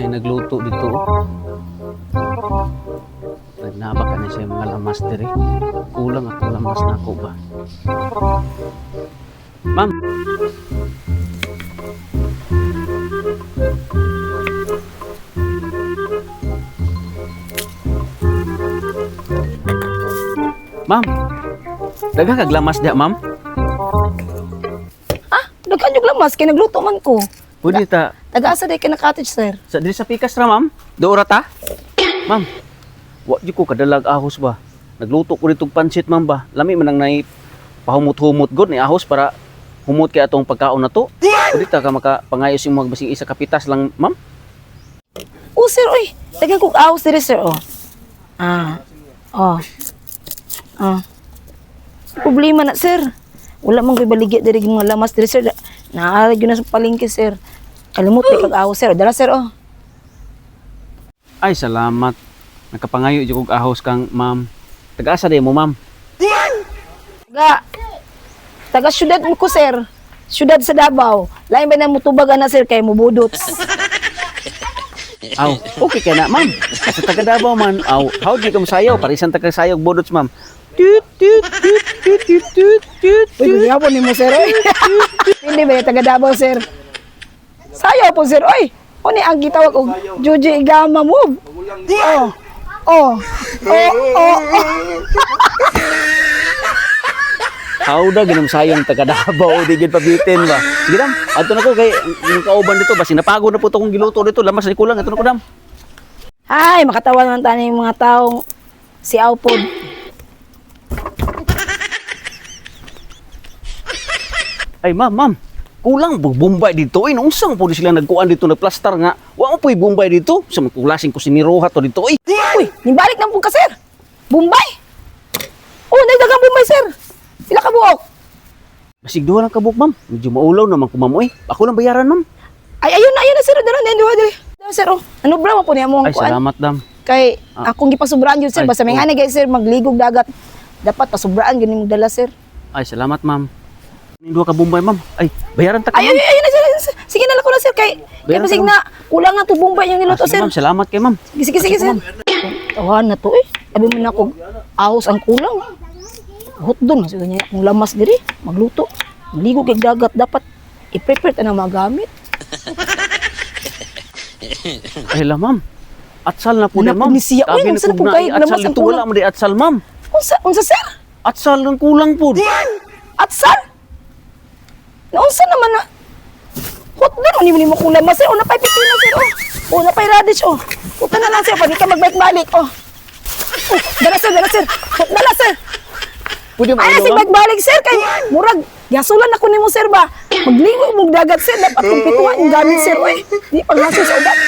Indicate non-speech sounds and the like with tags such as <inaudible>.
Ay nagluto dito. oh. Nagnaba ka na siya mga lamas dire. Kulang ako lamas na ako ba? Ma'am. Ma'am. Daghang kag lamas diha, ma'am. Ah, daghan yung lamas kay nagluto man ko. Pwede ta Taga-asa day ka na cottage, sir. sa diri sa pikas ra, ma'am. Doora ta. <coughs> Ma'am. Wa di ko kadalag ahos ba. Nagluto ko ditong pansit, ma'am ba. Lami man nang nay pahumot-humot god ni ahos para humot kay atong pagkaon na to. Pwede ta ka makapangayos yung magbasing isa kapitas lang, ma'am. Oh, sir, oy. Daghan kong ahos diri, sir, oh. Ah. Oh. Ah. Problema na, sir. Wala man ko'y baligya diri yung mga lamas diri, sir. Naarag yun na sa palengke, sir. Kalimot kay kag ahos, sir. Dala, sir, oh. Ay, salamat. Nakapangayo jud kog ahos kang ma'am. Taga-asa di mo, ma'am. Taga, taga syudad mo ko, sir. Syudad sa Davao. Lain ba na mutubagan na, sir, kay mubudot. Aw, okay ka na, ma'am. Sa taga Davao man, aw, how di ka masayaw? Parisan taga sayog bodots, ma'am. Tut tut tut tut tut tut tut. Uy, ni mo, sir, oy. <laughs> Hindi ba, taga Davao, sir. Sayaw po, sir, oy. O ni ang gitawag og Juji Igama move. Oh. Oh. Oh, oh, <laughs> oh. How da ginam sayong taga Davao, di gid pabitin ba. Sige dam, adto na ko kay yung kauban dito basi napagod na po to kong giluto dito, lamas na kulang adto na ko dam. Ay, makatawa naman yung mga taong si Aupod. Ay ma'am, ma'am. Kulang po Bombay dito. Ay, naungsang po sila nagkuan dito nagplaster nga. Wa mo po Bombay dito. Sa magkulasing ko si Miroha to dito. Ay, Uy, nibalik na po ka, sir. Bombay. Oh, nagdagang Bombay, sir. Pila ka buok? basig duha lang kabuk ma'am. Medyo maulaw naman ko ma'am. Ay, ako lang bayaran ma'am. Ay, ayun na, ayun na, sir. Dala na, dala. Dala, sir, oh. Ano bra mo po niya mo ang Ay, kuan? salamat dam. Kay Ah. akong gipasubraan yun, sir. Ay, Basta may oh. nga sir, magligog dagat. Dapat pasubraan gini mo dala, sir. Ay, salamat ma'am. Ning duha ka Bombay ma'am. Ay, bayaran ta ka. Ay, ay, ay, na, sir. na, sir. Sige na lang ko na, sir. Kay, kay Bayaran basig na, kulang nga to Bombay yung Ah, niluto, sige, sir. ma'am, salamat kay ma'am. Sige, sige, sige, sir. Tawahan na to, eh. Sabi mo na ako, ahos ang kulang. Hot doon, kasi ganyan, kung lamas diri, magluto. Maligo kay dagat, dapat i-prepare ta ng mga gamit. <laughs> Ay, la ma'am. Atsal na po na ma'am. po ni siya. Uy, Sabi unsa na na po kayo? na atsal ang dito. Wala mo di atsal ma'am. Unsa, unsa, sir? Atsal lang kulang po. At sir? Naunsa naman na? Hot doon, hindi mo kung lamas, sir. O, napay pipino, sir, oh. O, napay radish, oh. Puta na lang, sir. Pwede ka magbalik-balik, oh. Oh, dala, sir, dala, sir. Oh, dala, sir. Pwede mo Ay, si magbalik, sir. Kay, murag, yasulan ako ni mo, sir, ba? Magligo mong dagat, sir. Dapat kong pituan yung gamit, sir. Uy, di pag sa ugat.